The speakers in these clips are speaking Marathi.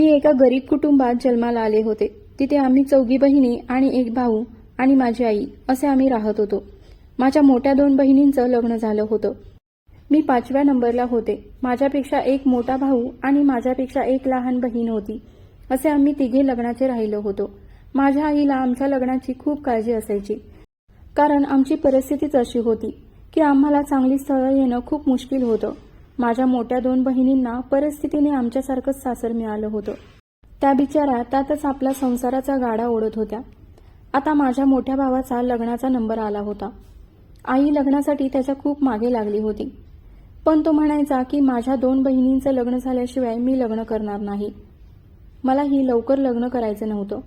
मी एका गरीब कुटुंबात जन्माला आले होते. तिथे आम्ही चौघी बहिणी आणि एक भाऊ आणि माझी आई असे आम्ही राहत होतो. माझ्या मोठ्या दोन बहिणींचं लग्न झालं होतं. मी पाचव्या नंबरला होते. माझ्यापेक्षा एक मोठा भाऊ आणि माझ्यापेक्षा एक लहान बहीण होती. असे आम्ही तिघे लग्नाचे राहिलो होतो. माझ्या आईला आमच्या लग्नाची खूप काळजी असायची. कारण आमची परिस्थितीच अशी होती की आम्हाला चांगली स्थळं येणं खूप मुश्किल होतं. माझ्या मोठ्या दोन बहिणींना परिस्थितीने आमच्यासारखंच सासर मिळालं होतं. त्या बिचाऱ्या त्यातच आपला संसाराचा गाडा ओढत होत्या. आता माझ्या मोठ्या भावाचा लग्नाचा नंबर आला होता. आई लग्नासाठी त्याच्या खूप मागे लागली होती. पण तो म्हणायचा की माझ्या दोन बहिणींचं लग्न झाल्याशिवाय मी लग्न करणार नाही. मला ही लवकर लग्न करायचं नव्हतं.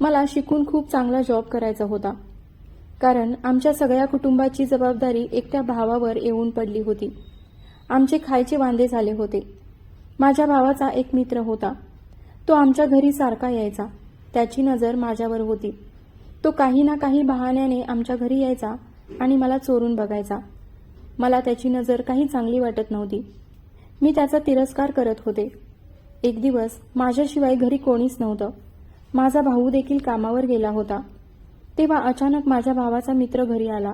मला शिकून खूप चांगला जॉब करायचा होता. कारण आमच्या सगळ्या कुटुंबाची जबाबदारी एकट्या भावावर येऊन पडली होती. आमचे खायचे वांदे झाले होते. माझ्या भावाचा एक मित्र होता. तो आमच्या घरी सारखा यायचा. त्याची नजर माझ्यावर होती. तो काही ना काही बहाण्याने आमच्या घरी यायचा आणि मला चोरून बघायचा. मला त्याची नजर काही चांगली वाटत नव्हती. मी त्याचा तिरस्कार करत होते. एक दिवस माझ्याशिवाय घरी कोणीच नव्हतं. माझा भाऊ देखील कामावर गेला होता. तेव्हा अचानक माझ्या भावाचा मित्र घरी आला.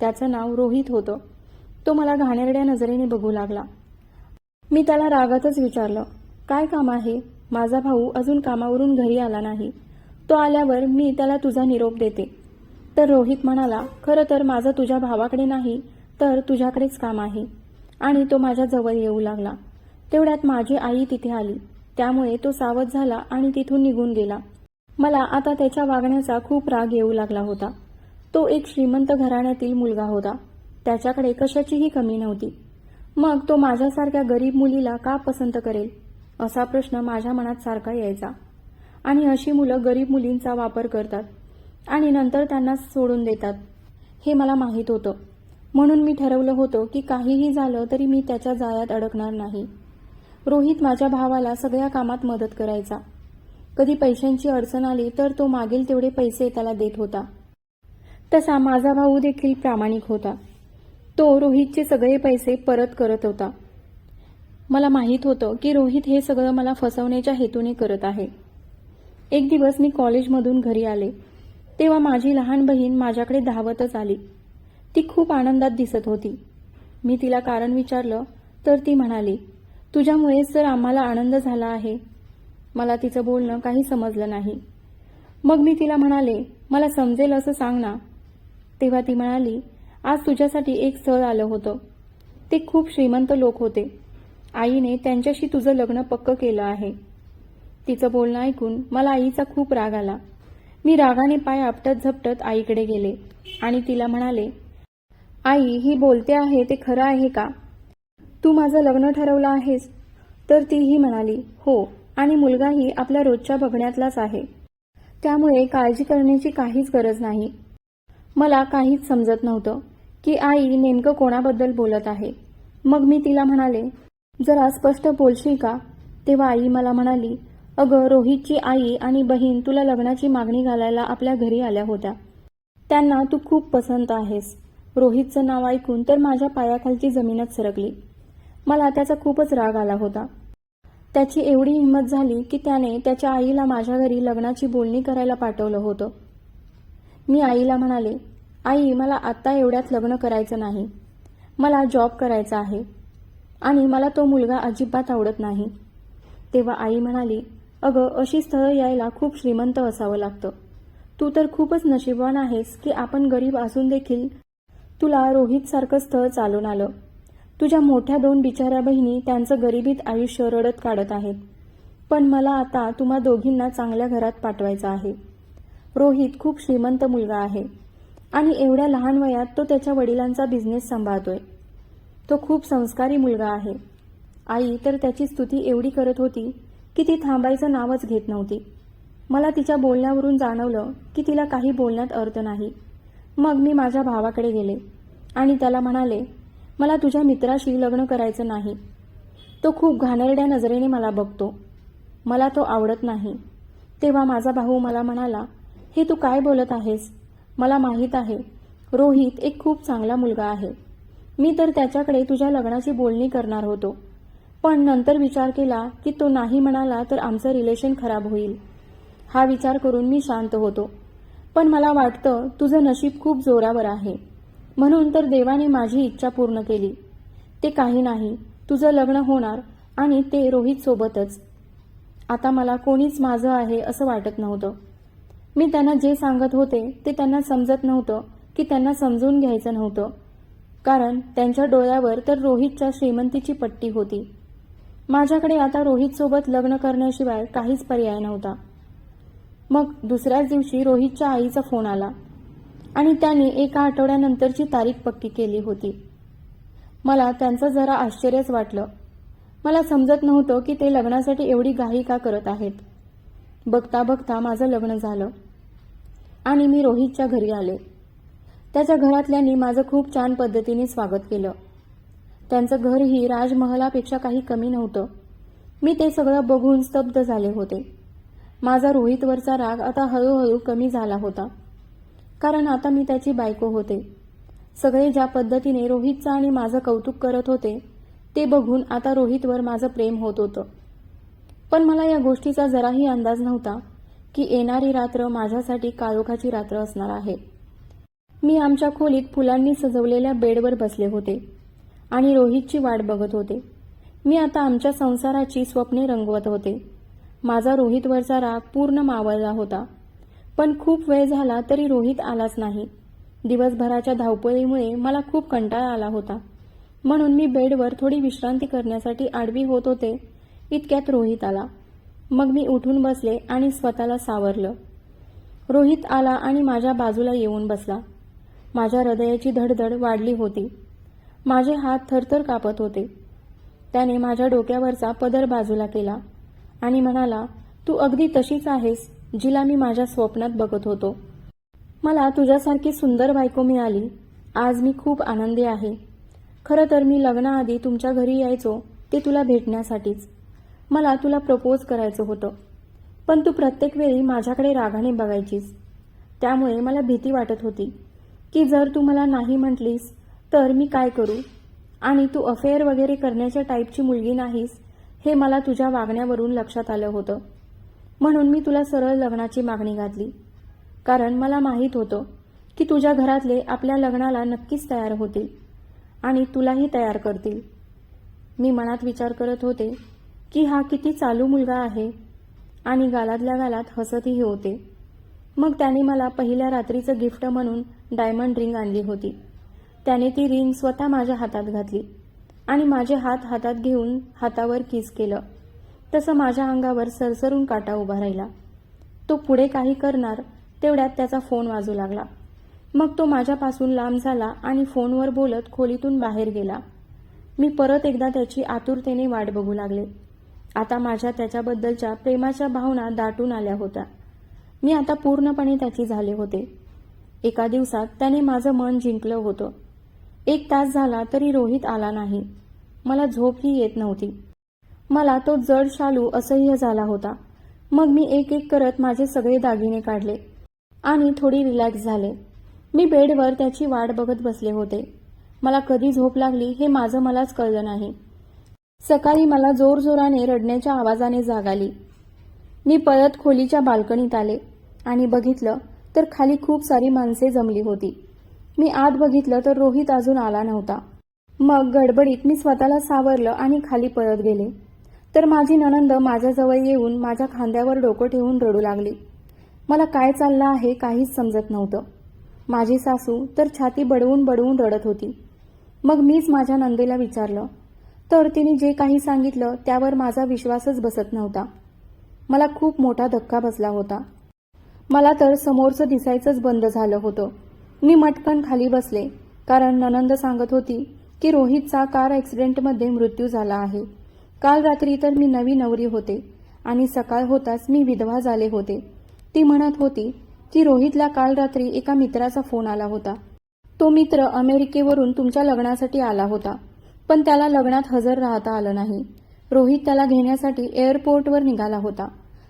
त्याचं नाव रोहित होतं. तो मला घाणेरड्या नजरेने बघू लागला. मी त्याला रागातच विचारलं काय काम आहे? माझा भाऊ अजून कामावरून घरी आला नाही. तो आल्यावर मी त्याला तुझा निरोप देते. तर रोहित म्हणाला खरं तर माझं तुझ्या भावाकडे नाही तर तुझ्याकडेच काम आहे. आणि तो माझ्या जवळ येऊ लागला. तेवढ्यात माझी आई तिथे आली. त्यामुळे तो सावध झाला आणि तिथून निघून गेला. मला आता त्याच्या वागण्याचा खूप राग येऊ लागला होता. तो एक श्रीमंत घराण्यातील मुलगा होता. त्याच्याकडे कशाचीही कमी नव्हती. मग तो माझ्यासारख्या गरीब मुलीला का पसंत करेल? असा प्रश्न माझ्या मनात सारखा यायचा. आणि अशी मुलं गरीब मुलींचा वापर करतात आणि नंतर त्यांना सोडून देतात. हे मला माहीत होतं. म्हणून मी ठरवलं होतं की काहीही झालं तरी मी त्याच्या जाळ्यात अडकणार नाही. रोहित माझ्या भावाला सगळ्या कामात मदत करायचा. कधी पैशांची अडचण आली तर तो मागील तेवढे पैसे त्याला देत होता. तसा माझा भाऊ देखील प्रामाणिक होता. तो रोहितचे सगळे पैसे परत करत होता. मला माहीत होतं की रोहित हे सगळं मला फसवण्याच्या हेतूने करत आहे. एक दिवस मी कॉलेजमधून घरी आले. तेव्हा माझी लहान बहीण माझ्याकडे धावतच आली. ती खूप आनंदात दिसत होती. मी तिला कारण विचारलं तर ती म्हणाली तुझ्यामुळेच तर आम्हाला आनंद झाला आहे. मला तिचं बोलणं काही समजलं नाही. मग मी तिला म्हणाले मला समजेल असं सांग ना. तेव्हा ती म्हणाली आज तुझ्यासाठी एक स्थळ आलं होतं. ते खूप श्रीमंत लोक होते. आईने त्यांच्याशी तुझं लग्न पक्क केलं आहे. तिचं बोलणं ऐकून मला आईचा खूप राग आला. मी रागाने पाय आपटत झपटत आईकडे गेले आणि तिला म्हणाले आई ही बोलते आहे ते खरं आहे का? तू माझं लग्न ठरवलं आहेस. तर तीही म्हणाली हो आणि मुलगाही आपल्या रोजच्या बघण्यातलाच आहे. त्यामुळे काळजी करण्याची काहीच गरज नाही. मला काहीच समजत नव्हतं. की आई नेमकं कोणाबद्दल बोलत आहे? मग मी तिला म्हणाले जरा स्पष्ट बोलशील का? तेव्हा आई मला म्हणाली अगं रोहितची आई आणि बहीण तुला लग्नाची मागणी घालायला आपल्या घरी आल्या होत्या. त्यांना तू खूप पसंत आहेस. रोहितचं नाव ऐकून तर माझ्या पायाखालची जमीनच सरकली. मला त्याचा खूपच राग आला होता. त्याची एवढी हिंमत झाली की त्याने त्याच्या आईला माझ्या घरी लग्नाची बोलणी करायला पाठवलं होतं. मी आईला म्हणाले आई मला आत्ता एवढ्यात लग्न करायचं नाही. मला जॉब करायचा आहे. आणि मला तो मुलगा अजिबात आवडत नाही. तेव्हा आई म्हणाली अगं अशी स्थळं यायला खूप श्रीमंत असावं लागतं. तू तर खूपच नशीबवान आहेस की आपण गरीब असून देखील तुला रोहित सारखं स्थळ चालून आलं. तुझ्या मोठ्या दोन बिचाऱ्या बहिणी त्यांचं गरिबीत आयुष्य रडत काढत आहेत. पण मला आता तुम्हा दोघींना चांगल्या घरात पाठवायचं आहे. रोहित खूप श्रीमंत मुलगा आहे. आणि एवढ्या लहान वयात तो त्याच्या वडिलांचा बिझनेस सांभाळतोय. तो खूप संस्कारी मुलगा आहे. आई तर त्याची स्तुती एवढी करत होती की ती थांबायचं नावच घेत नव्हती. मला तिच्या बोलण्यावरून जाणवलं की तिला काही बोलण्यात अर्थ नाही. मग मी माझ्या भावाकडे गेले आणि त्याला म्हणाले मला तुझ्या मित्राशी लग्न करायचं नाही. तो खूप घाणेरड्या नजरेने मला बघतो. मला तो आवडत नाही. तेव्हा माझा भाऊ मला म्हणाला हे तू काय बोलत आहेस? मला माहीत आहे. रोहित एक खूप चांगला मुलगा आहे. मी तर त्याच्याकडे तुझ्या लग्नाची बोलणी करणार होतो. पण नंतर विचार केला की तो नाही म्हणाला तर आमचं रिलेशन खराब होईल. हा विचार करून मी शांत होतो. पण मला वाटतं तुझं नशीब खूप जोरावर आहे. म्हणून तर देवाने माझी इच्छा पूर्ण केली. ते काही नाही. तुझं लग्न होणार आणि ते रोहित सोबतच. आता मला कोणीच माझं आहे असं वाटत नव्हतं. मी त्यांना जे सांगत होते ते त्यांना समजत नव्हतं की त्यांना समजून घ्यायचं नव्हतं. कारण त्यांच्या डोळ्यावर तर रोहितच्या श्रीमंतीची पट्टी होती. माझ्याकडे आता रोहितसोबत लग्न करण्याशिवाय काहीच पर्याय नव्हता. मग दुसऱ्याच दिवशी रोहितच्या आईचा फोन आला. आणि त्याने एका आठवड्यानंतरची तारीख पक्की केली होती. मला त्यांचं जरा आश्चर्यच वाटलं. मला समजत नव्हतं की ते लग्नासाठी एवढी घाई का करत आहेत. बघता बघता माझं लग्न झालं. आणि मी रोहितच्या घरी आले. त्याच्या घरातल्यांनी माझं खूप छान पद्धतीने स्वागत केलं. त्यांचं घरही राजमहलापेक्षा काही कमी नव्हतं. मी ते सगळं बघून स्तब्ध झाले होते. माझा रोहितवरचा राग आता हळूहळू कमी झाला होता. कारण आता मी त्याची बायको होते. सगळे ज्या पद्धतीने रोहितचं आणि माझं कौतुक करत होते ते बघून आता रोहितवर माझं प्रेम होत होतं. पण मला या गोष्टीचा जराही अंदाज नव्हता की येणारी रात्र माझ्यासाठी काळोखाची रात्र असणार आहे. मी आमच्या खोलीत फुलांनी सजवलेल्या बेडवर बसले होते आणि रोहितची वाट बघत होते. मी आता आमच्या संसाराची स्वप्ने रंगवत होते. माझा रोहितवरचा राग पूर्ण मावळला होता. पण खूप वेळ झाला तरी रोहित आलाच नाही. दिवसभराच्या धावपळीमुळे मला खूप कंटाळा आला होता. म्हणून मी बेडवर थोडी विश्रांती करण्यासाठी आडवी होत होते इतक्यात रोहित आला. मग मी उठून बसले आणि स्वतःला सावरलं. रोहित आला आणि माझ्या बाजूला येऊन बसला. माझ्या हृदयाची धडधड वाढली होती. माझे हात थरथर कापत होते. त्याने माझ्या डोक्यावरचा पदर बाजूला केला आणि म्हणाला तू अगदी तशीच आहेस जिला मी माझ्या स्वप्नात बघत होतो. मला तुझ्यासारखी सुंदर बायको मिळाली. आज मी खूप आनंदी आहे. खरं तर मी लग्नाआधी तुमच्या घरी यायचो ते तुला भेटण्यासाठीच. मला तुला प्रपोज करायचं होतं. पण तू प्रत्येक वेळी माझ्याकडे रागाने बघायचीस. त्यामुळे मला भीती वाटत होती की जर तू मला नाही म्हटलीस तर मी काय करू? आणि तू अफेअर वगैरे करण्याच्या टाईपची मुलगी नाहीस हे मला तुझ्या वागण्यावरून लक्षात आलं होतं. म्हणून मी तुला सरळ लग्नाची मागणी घातली. कारण मला माहीत होतं की तुझ्या घरातले आपल्या लग्नाला नक्कीच तयार होतील आणि तुलाही तयार करतील. मी मनात विचार करत होते की हा किती चालू मुलगा आहे. आणि गालातल्या गालात हसतही होते. मग त्याने मला पहिल्या रात्रीचं गिफ्ट म्हणून डायमंड रिंग आणली होती. त्याने ती रिंग स्वतः माझ्या हातात घातली. आणि माझे हात हातात घेऊन हातावर किस केलं. तसं माझ्या अंगावर सरसरून काटा उभा राहिला. तो पुढे काही करणार तेवढ्यात त्याचा फोन वाजू लागला. मग तो माझ्यापासून लांब झाला आणि फोनवर बोलत खोलीतून बाहेर गेला. मी परत एकदा त्याची आतुरतेने वाट बघू लागले. आता माझ्या त्याच्याबद्दलच्या प्रेमाच्या भावना दाटून आल्या होत्या. मी आता पूर्णपणे त्याची झाले होते. एका दिवसात त्याने माझं मन जिंकलं होतं. एक तास झाला तरी रोहित आला नाही. मला झोपही येत नव्हती. मला तो जड शालू असह्य झाला होता. मग मी एक एक करत माझे सगळे दागिने काढले आणि थोडी रिलॅक्स झाले. मी बेडवर त्याची वाट बघत बसले होते. मला कधी झोप लागली हे माझं मलाच कळलं नाही. सकाळी मला जोरजोराने रडण्याच्या आवाजाने जाग आली मी पळत खोलीच्या बाल्कनीत आले आणि बघितलं तर खाली खूप सारी माणसे जमली होती. मी आत बघितलं तर रोहित अजून आला नव्हता. मग गडबडीत मी स्वतःला सावरलं आणि खाली पळत गेले. तर माझी ननंद माझ्याजवळ येऊन माझ्या खांद्यावर डोकं ठेवून रडू लागली. मला काय चाललं आहे काहीच समजत नव्हतं. माझी सासू तर छाती बडवून बडवून रडत होती. मग मीच माझ्या नंदेला विचारलं तर तिने जे काही सांगितलं त्यावर माझा विश्वासच बसत नव्हता. मला खूप मोठा धक्का बसला होता. मला तर समोरचं दिसायचंच बंद झालं होतं. मी मटकन खाली बसले कारण ननंद सांगत होती की रोहितचा कार ॲक्सिडेंटमध्ये मृत्यू झाला आहे. काल रात्री तर मी नवी नवरी होते आणि सकाळ होताच मी विधवा झाले होते. ती म्हणत होती की रोहितला काल रात्री एका मित्राचा फोन आला होता. तो मित्र अमेरिकेवरून तुमच्या लग्नासाठी आला होता. पण त्याला लग्नात हजर राहता आलं नाही. रोहित त्याला घेण्यासाठी एअरपोर्टवर निघाला होता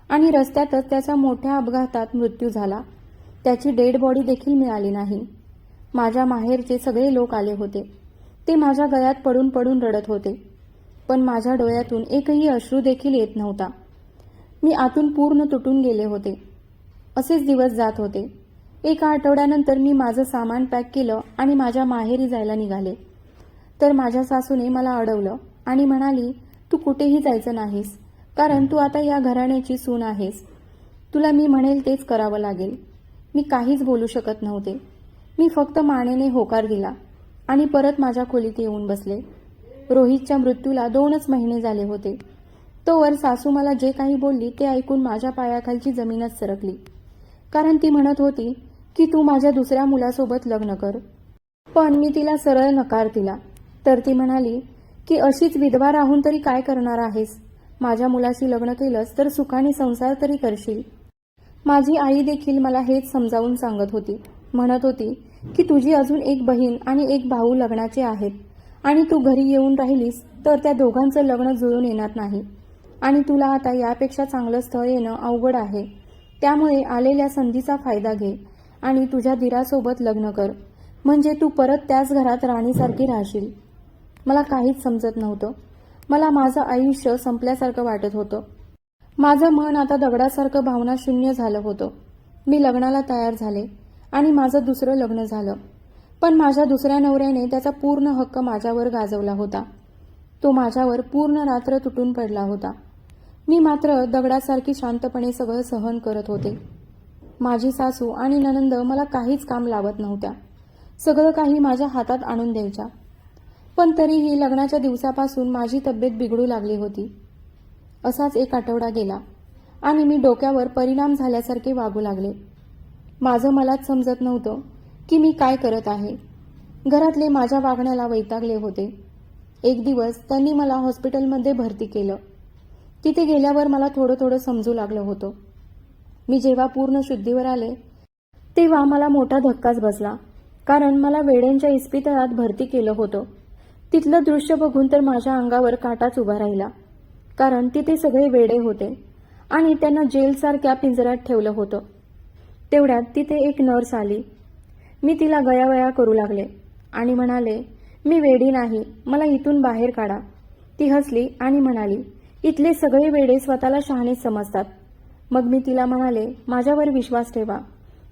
आणि रस्त्यातच त्याचा मोठ्या अपघातात मृत्यू झाला. त्याची डेड बॉडी देखील मिळाली नाही. माझ्या माहेरचे सगळे लोक आले होते. ते माझ्या गळ्यात पडून पडून रडत होते. पण माझ्या डोळ्यातून एकही अश्रू देखील येत नव्हता. मी आतून पूर्ण तुटून गेले होते. असेच दिवस जात होते. एका आठवड्यानंतर मी माझं सामान पॅक केलं आणि माझ्या माहेरी जायला निघाले. तर माझ्या सासूने मला अडवलं आणि म्हणाली तू कुठेही जायचं नाहीस कारण तू आता या घराण्याची सून आहेस. तुला मी म्हणेल तेच करावं लागेल. मी काहीच बोलू शकत नव्हते. मी फक्त मानेने होकार दिला आणि परत माझ्या खोलीत येऊन बसले. रोहितच्या मृत्यूला दोनच महिने झाले होते. तोवर सासू मला जे काही बोलली ते ऐकून माझ्या पायाखालची जमीनच सरकली. कारण ती म्हणत होती की तू माझ्या दुसऱ्या मुलासोबत लग्न कर. पण मी तिला सरळ नकार दिला. तर ती म्हणाली की अशीच विधवा राहून तरी काय करणार आहेस? माझ्या मुलाशी लग्न केलंस तर सुखाने संसार तरी करशील. माझी आई देखील मला हेच समजावून सांगत होती. म्हणत होती की तुझी अजून एक बहीण आणि एक भाऊ लग्नाचे आहेत आणि तू घरी येऊन राहिलीस तर त्या दोघांचं लग्न जुळून येणार नाही. आणि तुला आता यापेक्षा चांगलं स्थळ येणं अवघड आहे. त्यामुळे आलेल्या संधीचा फायदा घे आणि तुझ्या दिरासोबत लग्न कर. म्हणजे तू परत त्याच घरात राणीसारखी राहशील. मला काहीच समजत नव्हतं. मला माझं आयुष्य संपल्यासारखं वाटत होतं. माझं मन आता दगडासारखं भावना शून्य झालं होतं. मी लग्नाला तयार झाले आणि माझं दुसरं लग्न झालं. पण माझ्या दुसऱ्या नवऱ्याने त्याचा पूर्ण हक्क माझ्यावर गाजवला होता. तो माझ्यावर पूर्ण रात्र तुटून पडला होता. मी मात्र दगडासारखी शांतपणे सगळं सहन करत होते. माझी सासू आणि ननंद मला काहीच काम लावत नव्हत्या. सगळं काही माझ्या हातात आणून द्यायच्या. पण तरीही लग्नाच्या दिवसापासून माझी तब्येत बिघडू लागली होती. असाच एक आठवडा गेला आणि मी डोक्यावर परिणाम झाल्यासारखे वागू लागले. माझं मलाच समजत नव्हतं की मी काय करत आहे. घरातले माझ्या वागण्याला वैतागले होते. एक दिवस त्यांनी मला हॉस्पिटलमध्ये भरती केलं. तिथे गेल्यावर मला थोडं थोडं समजू लागलं होतं. मी जेव्हा पूर्ण शुद्धीवर आले तेव्हा मला मोठा धक्काच बसला कारण मला वेड्यांच्या इस्पितळात भरती केलं होतं. तिथलं दृश्य बघून तर माझ्या अंगावर काटाच उभा राहिला. कारण तिथे सगळे वेडे होते आणि त्यांना जेलसारख्या पिंजऱ्यात ठेवलं होतं. तेवढ्यात तिथे एक नर्स आली. मी तिला गयावया करू लागले आणि म्हणाले मी वेडी नाही मला इथून बाहेर काढा. ती हसली आणि म्हणाली इथले सगळे वेडे स्वतःला शहाणे समजतात. मग मी तिला म्हणाले माझ्यावर विश्वास ठेवा.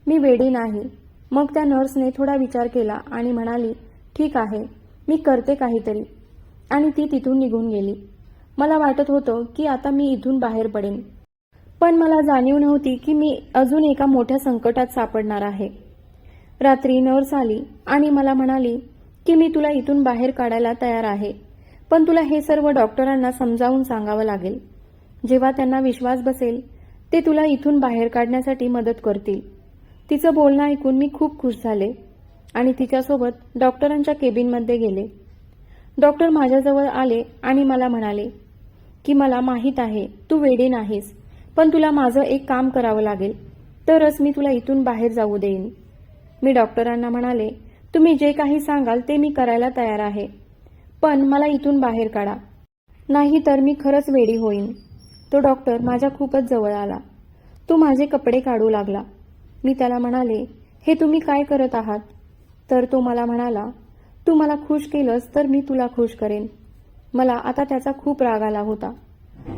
मी वेडी नाही. मग त्या नर्सने थोडा विचार केला आणि म्हणाली ठीक आहे. मी करते काहीतरी. आणि ती तिथून निघून गेली. मला वाटत होतं की आता मी इथून बाहेर पडेन. पण मला जाणीव नव्हती की मी अजून एका मोठ्या संकटात सापडणार आहे. रात्री नर्स आली आणि मला म्हणाली की मी तुला इथून बाहेर काढायला तयार आहे. पण तुला हे सर्व डॉक्टरांना समजावून सांगावं लागेल. जेव्हा त्यांना विश्वास बसेल ते तुला इथून बाहेर काढण्यासाठी मदत करतील. तिचं बोलणं ऐकून मी खूप खुश झाले. आणि तिच्यासोबत डॉक्टरांच्या केबिनमध्ये गेले. डॉक्टर माझ्याजवळ आले आणि मला म्हणाले की मला माहीत आहे तू वेडी नाहीस पण तुला माझं एक काम करावं लागेल. तरच मी तुला इथून बाहेर जाऊ देईन. मी डॉक्टरांना म्हणाले तुम्ही जे काही सांगाल ते मी करायला तयार आहे पण मला इथून बाहेर काढा. नाही तर मी खरंच वेडी होईन. तो डॉक्टर माझ्या खूपच जवळ आला. तो माझे कपडे काढू लागला. मी त्याला म्हणाले हे तुम्ही काय करत आहात? तर तो मला म्हणाला तू मला खुश केलंस तर मी तुला खुश करेन. मला आता त्याचा खूप राग आला होता.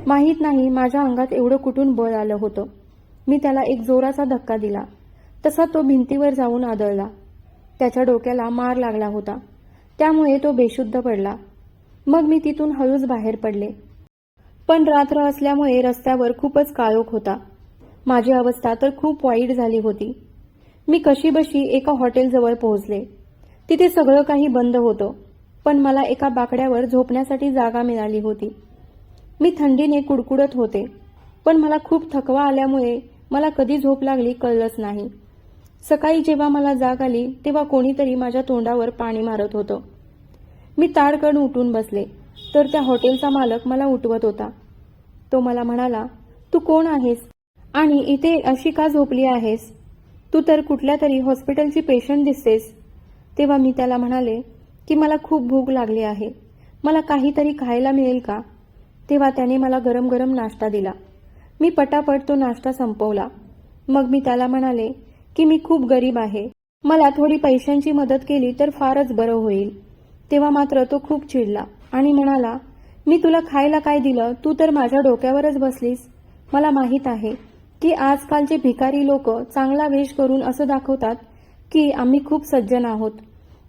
माहीत नाही माझ्या अंगात एवढं कुठून बळ आलं होतं. मी त्याला एक जोराचा धक्का दिला. तसा तो भिंतीवर जाऊन आदळला. त्याच्या डोक्याला मार लागला होता. त्यामुळे तो बेशुद्ध पडला. मग मी तिथून हळूच बाहेर पडले. पण रात्र असल्यामुळे रस्त्यावर खूपच काळोख होता. माझी अवस्था तर खूप वाईट झाली होती. मी कशीबशी एका हॉटेलजवळ पोहोचले. तिथे सगळं काही बंद होतं पण मला एका बाकड्यावर झोपण्यासाठी जागा मिळाली होती. मी थंडीने कुडकुडत होते पण मला खूप थकवा आल्यामुळे मला कधी झोप लागली कळलंच नाही. सकाळी जेव्हा मला जाग आली तेव्हा कोणीतरी माझ्या तोंडावर पाणी मारत होतं. मी ताडकण उठून बसले तर त्या हॉटेलचा मालक मला उठवत होता. तो मला म्हणाला तू कोण आहेस? आणि इथे अशी का झोपली आहेस? तू तर कुठल्या तरी हॉस्पिटलची पेशंट दिसतेस. तेव्हा मी त्याला म्हणाले की मला खूप भूक लागली आहे. मला काहीतरी खायला मिळेल का? तेव्हा त्याने मला गरम गरम नाश्ता दिला. मी पटापट तो नाश्ता संपवला. मग मी त्याला म्हणाले की मी खूप गरीब आहे. मला थोडी पैशांची मदत केली तर फारच बरं होईल. तेव्हा मात्र तो खूप चिडला आणि म्हणाला मी तुला खायला काय दिलं? तू तर माझ्या डोक्यावरच बसलीस. मला माहीत आहे. की आजकालचे भिकारी लोक चांगला वेश करून असं दाखवतात की आम्ही खूप सज्जन आहोत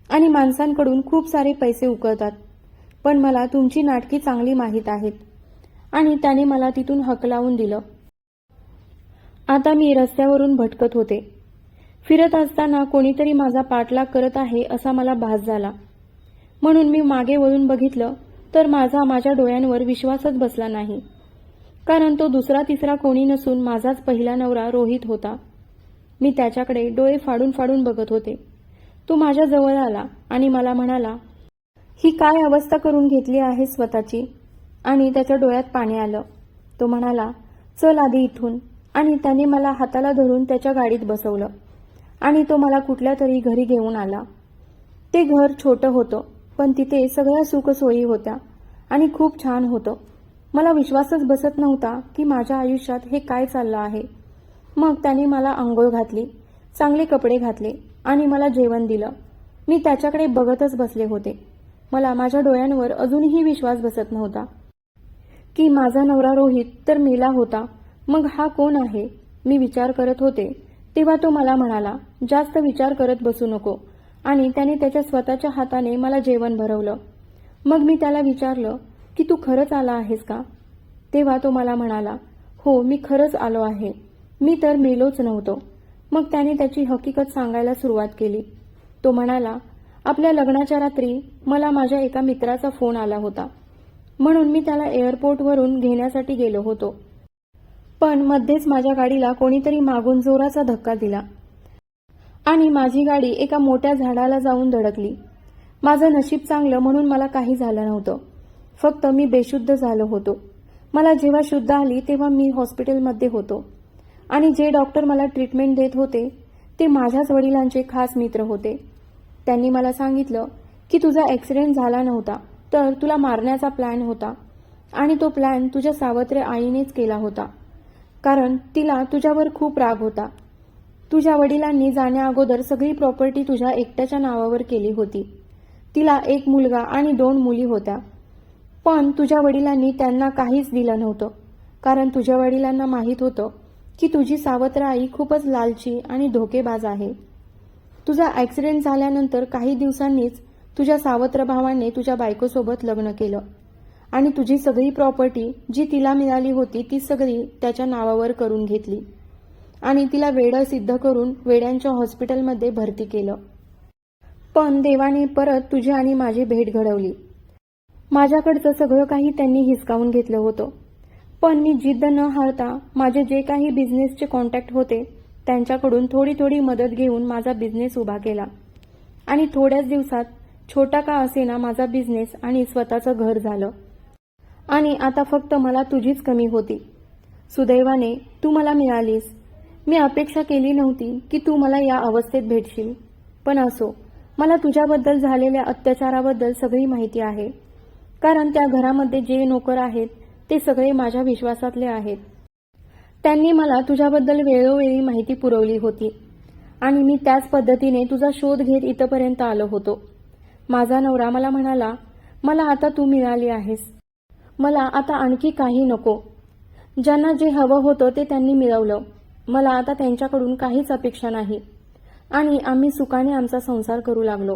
आणि माणसांकडून खूप सारे पैसे उकळतात. पण मला तुमची नाटकी चांगली माहीत आहेत. आणि त्याने मला तिथून हकलावून दिलं. आता मी रस्त्यावरून भटकत होते. फिरत असताना कोणीतरी माझा पाठलाग करत आहे असा मला भास झाला. म्हणून मी मागे वळून बघितलं तर माझा माझ्या डोळ्यांवर विश्वासच बसला नाही. कारण तो दुसरा तिसरा कोणी नसून माझाच पहिला नवरा रोहित होता. मी त्याच्याकडे डोळे फाडून फाडून बघत होते. तो माझ्या जवळ आला आणि मला म्हणाला ही काय अवस्था करून घेतली आहे स्वतःची? आणि त्याच्या डोळ्यात पाणी आलं. तो म्हणाला चल आधी इथून. आणि त्याने मला हाताला धरून त्याच्या गाडीत बसवलं. आणि तो मला कुठल्या तरी घरी घेऊन आला. ते घर छोटं होतं पण तिथे सगळ्या सुखसोयी होत्या आणि खूप छान होतं. मला विश्वासच बसत नव्हता की माझ्या आयुष्यात हे काय चाललं आहे. मग त्याने मला आंघोळ घातली चांगले कपडे घातले आणि मला जेवण दिलं. मी त्याच्याकडे बघतच बसले होते. मला माझ्या डोळ्यांवर अजूनही विश्वास बसत नव्हता. की माझा नवरा रोहित तर मेला होता मग हा कोण आहे? मी विचार करत होते. तेव्हा तो मला म्हणाला जास्त विचार करत बसू नको. आणि त्याने त्याच्या स्वतःच्या हाताने मला जेवण भरवलं. मग मी त्याला विचारलं की तू खरंच आला आहेस का? तेव्हा तो मला म्हणाला हो मी खरंच आलो आहे. मी तर मेलोच नव्हतो. मग त्याने त्याची हकीकत सांगायला सुरुवात केली. तो म्हणाला आपल्या लग्नाच्या रात्री मला माझ्या एका मित्राचा फोन आला होता. म्हणून मी त्याला एअरपोर्टवरून घेण्यासाठी गेलो होतो. पण मध्येच माझ्या गाडीला कोणीतरी मागून जोराचा धक्का दिला आणि माझी गाडी एका मोठ्या झाडाला जाऊन धडकली. माझं नशीब चांगलं म्हणून मला काही झालं नव्हतं. फक्त मी बेशुद्ध झालो होतो. मला जेव्हा शुद्ध आली तेव्हा मी हॉस्पिटलमध्ये होतो. आणि जे डॉक्टर मला ट्रीटमेंट देत होते ते माझ्याच वडिलांचे खास मित्र होते. त्यांनी मला सांगितलं की तुझा ॲक्सिडेंट झाला नव्हता तर तुला मारण्याचा प्लॅन होता. आणि तो प्लॅन तुझ्या सावत्र आईनेच केला होता. कारण तिला तुझ्यावर खूप राग होता. तुझ्या वडिलांनी जाण्या अगोदर सगळी प्रॉपर्टी तुझ्या एकट्याच्या नावावर केली होती. तिला एक मुलगा आणि दोन मुली होत्या. पण तुझ्या वडिलांनी त्यांना काहीच दिलं नव्हतं. कारण तुझ्या वडिलांना माहीत होतं की तुझी सावत्र आई खूपच लालची आणि धोकेबाज आहे. तुझा ॲक्सिडेंट झाल्यानंतर काही दिवसांनीच तुझ्या सावत्र भावाने तुझ्या बायकोसोबत लग्न केलं. आणि तुझी सगळी प्रॉपर्टी जी तिला मिळाली होती ती सगळी त्याच्या नावावर करून घेतली. आणि तिला वेडं सिद्ध करून वेड्यांच्या हॉस्पिटलमध्ये भरती केलं. पण देवाने परत तुझी आणि माझी भेट घडवली. माझ्याकडचं सगळं काही त्यांनी हिसकावून घेतलं होतं. पण मी जिद्द न हारता माझे जे काही बिझनेसचे कॉन्टॅक्ट होते त्यांच्याकडून थोडी थोडी मदत घेऊन माझा बिझनेस उभा केला. आणि थोड्याच दिवसात छोटा का असेना माझा बिझनेस आणि स्वतःचं घर झालं. आणि आता फक्त मला तुझीच कमी होती. सुदैवाने तू मला मिळालीस. मी अपेक्षा केली नव्हती की तू मला या अवस्थेत भेटशील. पण असो मला तुझ्याबद्दल झालेल्या अत्याचाराबद्दल सगळी माहिती आहे. कारण त्या घरामध्ये जे नोकर आहेत ते सगळे माझ्या विश्वासातले आहेत. त्यांनी मला तुझ्याबद्दल वेळोवेळी माहिती पुरवली होती आणि मी त्याच पद्धतीने तुझा शोध घेत इथपर्यंत आलो होतो. माझा नवरा मला म्हणाला मला आता तू मिळाली आहेस. मला आता आणखी काही नको. ज्यांना जे हवं होतं ते त्यांनी मिळवलं. मला आता त्यांच्याकडून काहीच अपेक्षा नाही. आणि आम्ही सुखाने आमचा संसार करू लागलो.